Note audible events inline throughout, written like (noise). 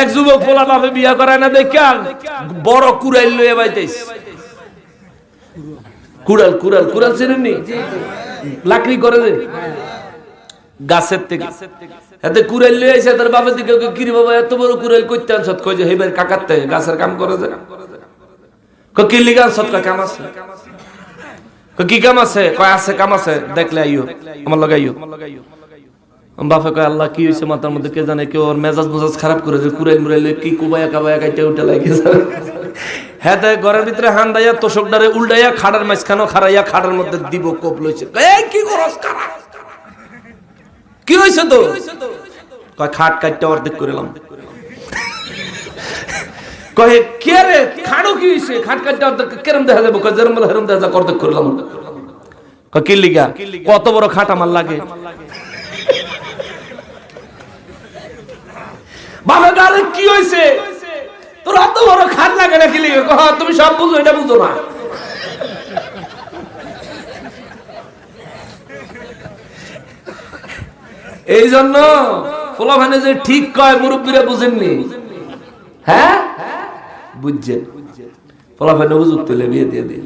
এক যুবক পোলা বাপে বিয়া করায় না, দেখা বড় কুড়াইল লইয়া বাইতেছে। কুড়াল কুড়াল কুড়াল চেনেন নি? লাকড়ি করে দে। গাছের থেকে। তার কই যে গাছের কাম কাম আছে। কাম আছে? আছে, কাম আছে। দেখলে আমার লগে আইও। বাপে কয়, আল্লাহ, কি হয়েছে মাথার মধ্যে কে জানে কেউ ওর মেজাজ মেজাজ খারাপ করে যে কুড়াইল মুড়াইলে কি কুবায়া কাবায়া উঠে লাগিয়েছে হ্যাঁ তাই ঘরের ভিতরে হান দাইয়া তোষক ডারে উল্টাইয়া খাড়ার মাঝখানো মধ্যে দিব কোপ লইছে। কি করস কারা? কি হয়েছে তো? কয়, খাট কাটতে অর্ধেক করিলাম কহে কে রে? খাড়ো কি হয়েছে খাট কাটতে অর্ধেক কেরম দেখা যাব? কয় বলে হেরম দেখা যাক, অর্ধেক করিলাম কয়, কি লিগা? কত বড় খাট আমার লাগে। কি হয়েছে তোর বড় লাগে তুমি সব বুঝো এটা বুঝো না। এই জন্য ফোলাভানে যে ঠিক কয় মুরব্বীরা বুঝেননি। হ্যাঁ? বুঝছেন ফলাফানে হুজুর তুলে বিয়ে দিয়ে দিয়ে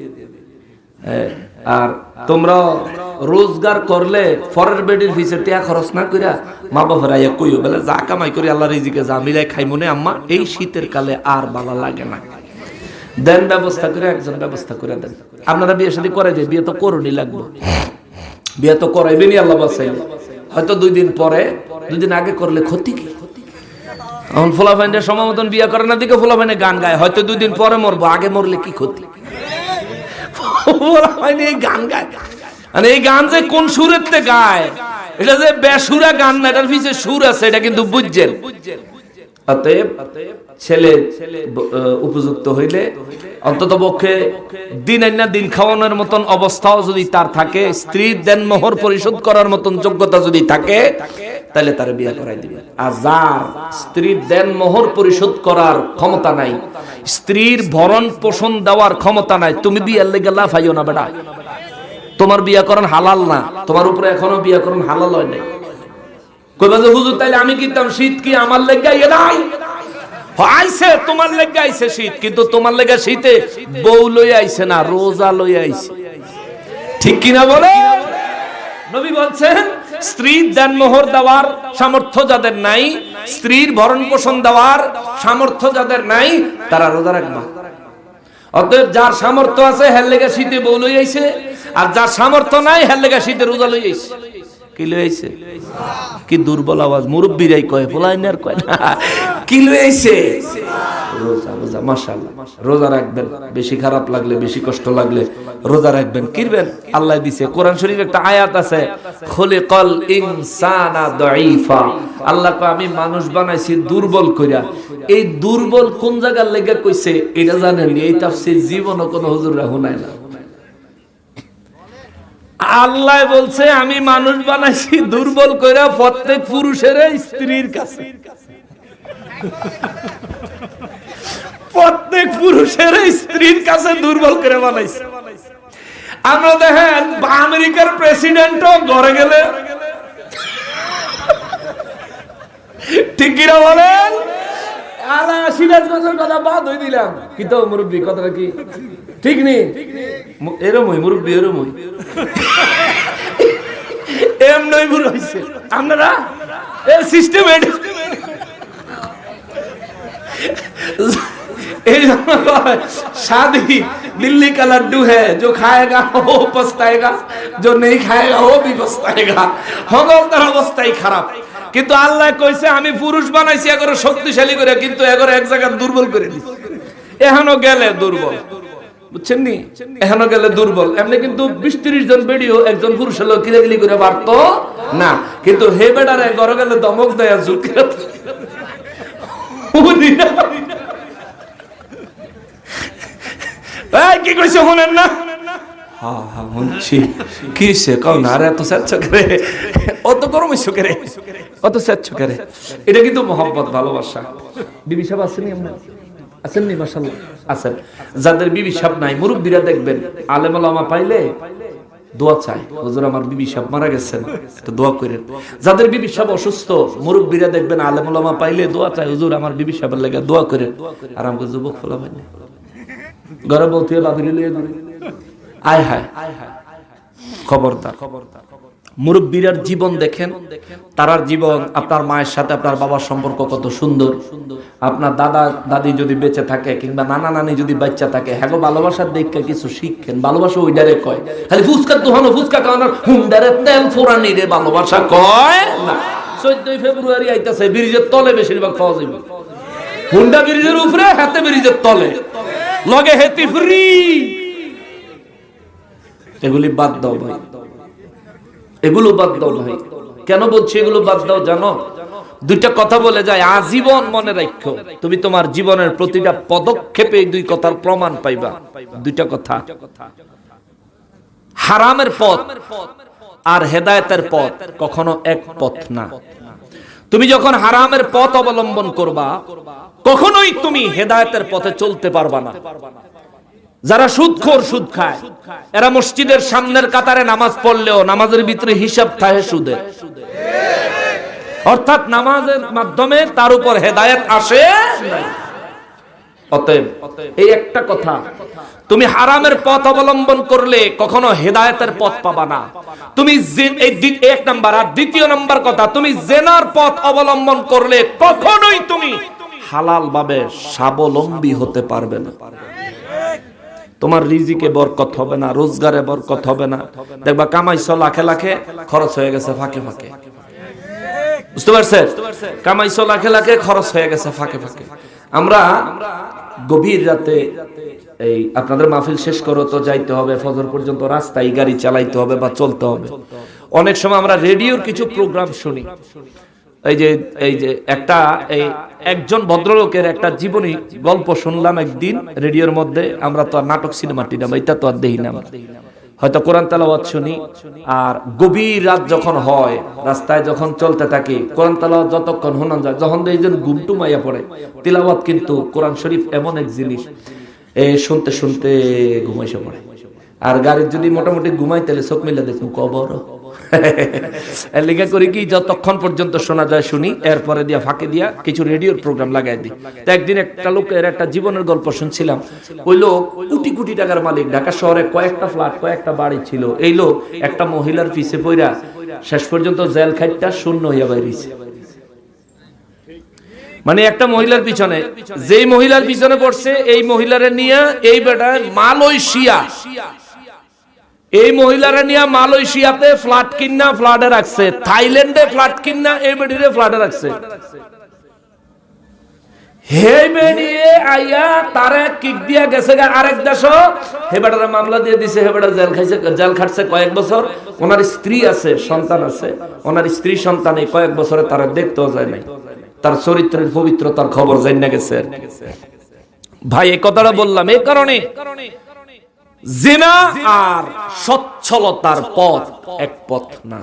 হ্যাঁ, আর তোমরা রোজগার করলে ফরের বেডির ফিসে টিয়া খরচ না কইরা মা বাবার আইয়া কইও, বলে, যা কামাই করি আল্লাহ রিজিকে যা মিলাই খাই মনে আম্মা, এই শীতের কালে আর ভালো লাগে না। দেন ব্যবস্থা করে, একজন ব্যবস্থা করে দেন। আপনারা বিয়ে শাদী করে যে বিয়ে তো করুনি লাগবে। বিয়ে তো করাইবেনি আল্লাহ বাসাইলে হয়তো দুই দিন পরে, দুই দিন আগে করলে ক্ষতি কি? এখন ফোলাফাইনের সময় মতন বিয়ে করে না দিকে ফোলাফাইনে গান গায়। হয়তো দুই দিন পরে মরবো, আগে মরলে কি ক্ষতি? ফোলাফাইনে গান গায়। মানে এই গান যে কোন সুরের তে গায়? এটা যে বেসুরা গান না, এটার সুর আছে, এটা কিন্তু বুঝছেন। অতএব ছেলে উপযুক্ত হইলে অন্তত পক্ষে দিন আইনা দিন খাওয়ানোর মতন অবস্থাও যদি তার থাকে স্ত্রীর দেন মোহর পরিশোধ করার মতন যোগ্যতা যদি থাকে, তাহলে তার বিয়ে করাই দিবে। আর যার দেন মোহর পরিশোধ করার ক্ষমতা নাই, স্ত্রীর ভরণ পোষণ দেওয়ার ক্ষমতা নাই, তুমি বিয়ের লেগে লাফাইও না বেটা। তোমার বিয়া করেন হালাল না। তোমার উপরে এখনও বিয়া করেন হালাল হয় নাই। কইবা যে, হুজুর, তাইলে আমি কিনতাম শীত কি আমার লেগে ইয়ে নাই? আইছে, তোমার লেগে আইছে শীত, কিন্তু তোমার লেগে শীতে বউ লই আইছে না, রোজা লই আইছে। ঠিক কিনা বলে? নবী বলছেন স্ত্রীর দেন মোহর দেওয়ার সামর্থ্য যাদের নাই, স্ত্রীর ভরণ পোষণ দেওয়ার সামর্থ্য যাদের নাই, তারা রোজা রাখবা। অতএব যার সামর্থ্য আছে, হের লেগে শীতে বউ লই আইছে আর যার সামর্থ্য নাই, হের লেগে শীতে রোজা লই আইছে। কি দুর্বল আওয়াজ মুরব্বীরাই না কি রোজা রাখবেন, বেশি খারাপ লাগলে, বেশি কষ্ট লাগলে রোজা রাখবেন। কিরবেন আল্লাহ দিছে, কোরআন শরীফে একটা আয়াত আছে, খুলিকাল ইনসানা দাঈফা। আল্লাহ কয়, আমি মানুষ বানাইছি দুর্বল কইরা। এই দুর্বল কোন জায়গার লেগে কইছে, এটা জানেন এই তাফসীর জীবনও কোন হুজুররা শুনায় না। আল্লাহ বলছে, আমি মানুষ বানাইছি, দুর্বল কইরা প্রত্যেক পুরুষের স্ত্রীর কাছে। প্রত্যেক পুরুষের স্ত্রীর কাছে দুর্বল করে বানাইছে। আমরা দেখেন, আমেরিকার প্রেসিডেন্টও ঘরে গেলে। ঠিক কিনা বলেন? সিরাজগঞ্জের কথা বাদ হই দিলাম কি তো মুরব্বী কথাটা কি ঠিক নেই এরমই মুরব্বী এরমই এম নই বুড়ো হইছে আপনারা এ সিস্টেম এই জন্য কয়, शादी दिल्ली का लड्डू है जो खाएगा वो पछताएगा जो नहीं खाएगा वो भी पछताएगा হগলতার অবস্থাই খারাপ কিন্তু আল্লাহ কইছে, আমি পুরুষ বানাইছি, এগরে শক্তিশালী করে, কিন্তু এগরে এক জায়গা দুর্বল করে দিছি। এখনও গেলে দুর্বল। বুঝছেন নি? গেলে দুর্বল। এমনি কিন্তু বিশ ত্রিশ জন বেডিও একজন লোক কিলাকিলি করে না। কিন্তু হে বেডারে ঘরে গেলে দমক দেয়া জুটি কি কইছে, শুনেন না? হ্যাঁ হ্যাঁ শুনছি। কিসে কও না আরে করে। অত গরম হইছো করে অত স্যাচ্ছ করে এটা কিন্তু মহব্বত ভালোবাসা। বিবি সাহেব আসেনি আমরা আছেননি মাশাআল্লাহ। আছেন। যাদের বিবি সাহেব নাই মুরব্বীরা দেখবেন আলেম ওলামা পাইলে দোয়া চাই হুজুর আমার বিবি সাহেব মারা গেছেন একটু দোয়া করেন। যাদের বিবি সাহেব অসুস্থ মুরব্বীরা দেখবেন আলেম ওলামা পাইলে দোয়া চাই হুজুর আমার বিবি সাহেবের লেগে দোয়া করেন। আর আমাকে যুবক ফলা পাইনি ঘরে বলতে লিয়ে আয় হায়। খবরদার খবরদার। মুরব্বীরার জীবন দেখেন, তারার জীবন, আপনার মায়ের সাথে আপনার বাবার সম্পর্ক কত সুন্দর। আপনার দাদা, দাদি যদি বেঁচে থাকে কিংবা নানা নানি যদি বাচ্চা থাকে হ্যাঁ ভালোবাসার দেখে কিছু শিখেন, ভালোবাসা ওই ডাইরেক্ট কয়। খালি ফুচকা দোহানো, ফুচকা খাওয়ানোর হুন্ডারে তেল ফোরানি রে, ভালোবাসা কয়? না। চোদ্দই ফেব্রুয়ারি আইতাছে, ব্রিজের তলে বেশিরভাগ যাবে হুন্ডা ব্রিজের উপরে, হাতে ব্রিজের তলে। লগে হেতি ফ্রি। এগুলি বাদ দাও ভাই। এগুলো বাদ দাও ভাই। কেন বলছি এগুলো বাদ দাও জানো? দুইটা কথা বলে যায়, আজীবন মনে রাখো তুমি তোমার জীবনের প্রতিটা পদক্ষেপে দুই কথার প্রমাণ পাইবা। দুইটা কথা। হারামের পথ আর হেদায়েতের পথ কখনো এক পথ না। তুমি যখন হারামের পথ অবলম্বন করবা, কখনোই তুমি হেদায়েতের পথে চলতে পারবা না। যারা সুদখোর সুদ খায়, এরা মসজিদের সামনের কাতারে নামাজ পড়লেও নামাজের ভিতরে হিসাব থাকে সুদের অর্থাৎ নামাজের মাধ্যমে তার উপর হেদায়েত আসে অতএব এই একটা কথা, তুমি হারামের পথ অবলম্বন করলে কখনো হেদায়েতের পথ পাবা না। তুমি এক নাম্বার, আর দ্বিতীয় নাম্বার কথা, তুমি জেনার পথ অবলম্বন করলে কখনোই তুমি হালাল ভাবে স্বাবলম্বী হতে পারবে না। তোমার রিজিকে বরকত হবে না, রোজগারে বরকত হবে না। দেখবা কামাইছো লাখে লাখে খরচ হয়ে গেছে ফাঁকে ফাঁকে। বুঝতে পারছেন? কামাইছো লাখে লাখে খরচ হয়ে গেছে ফাঁকে ফাঁকে। আমরা গভীর রাতে এই আপনাদের মাহফিল শেষ করো তো যাইতে হবে, ফজর পর্যন্ত রাস্তায় গাড়ি চালাইতে হবে বা চলতে হবে। অনেক সময় আমরা রেডিওর কিছু প্রোগ্রাম শুনি। এই যে এই যে একটা এই একজন ভদ্রলোকের একটা জীবনী গল্প শুনলাম একদিন রেডিওর মধ্যে, আমরা তো আর নাটক সিনেমা টিনাম এটা তো আর দেখি না হয়তো কোরআন তালাওয়াত শুনি, আর গভীর রাত যখন হয়, রাস্তায় যখন চলতে থাকি, কোরআন তালাওয়াত যতক্ষণ শোনান যায়, যখন এই যে ঘুমটু মাইয়া পড়ে, তিলাওয়াত কিন্তু কোরআন শরীফ এমন এক জিনিস এই শুনতে শুনতে ঘুমাইসে পড়ে। আর গাড়ির যদি মোটামুটি ঘুমাই, তাহলে চোখ মিলে দেখুন কবর। (laughs) লেগে করি কি, যতক্ষণ পর্যন্ত শোনা যায় শুনি, এরপরে দিয়া ফাঁকে দিয়া কিছু রেডিওর প্রোগ্রাম লাগাই দিই। তো একদিন একটা লোকের একটা জীবনের গল্প শুনছিলাম। ওই লোক কোটি কোটি টাকার মালিক, ঢাকা শহরে কয়েকটা ফ্ল্যাট, কয়েকটা বাড়ি ছিল। এই লোক একটা মহিলার পিছে পইরা শেষ পর্যন্ত জেল খাইটটা শূন্য হইয়া বাইরিছে। মানে একটা মহিলার পিছনে, যেই মহিলার পিছনে পড়ছে, এই মহিলারে নিয়ে এই বেটা মালয়েশিয়া। এই মহিলারা নিয়ে মালয়েশিয়াতে ফ্ল্যাট কিনা, ফ্ল্যাটে রাখছে। থাইল্যান্ডে ফ্ল্যাট কিনা, এই বেডিরে ফ্ল্যাটে রাখছে। খাটছে কয়েক বছর। ওনার স্ত্রী আছে, সন্তান আছে। ওনার স্ত্রী সন্তান কয়েক বছরে তারা দেখতেও যায় নাই। তার চরিত্রের খবর গেছে। ভাই, এই কথাটা বললাম। এই কারণে জেনা আর সচ্ছলতার পথ এক পথ না।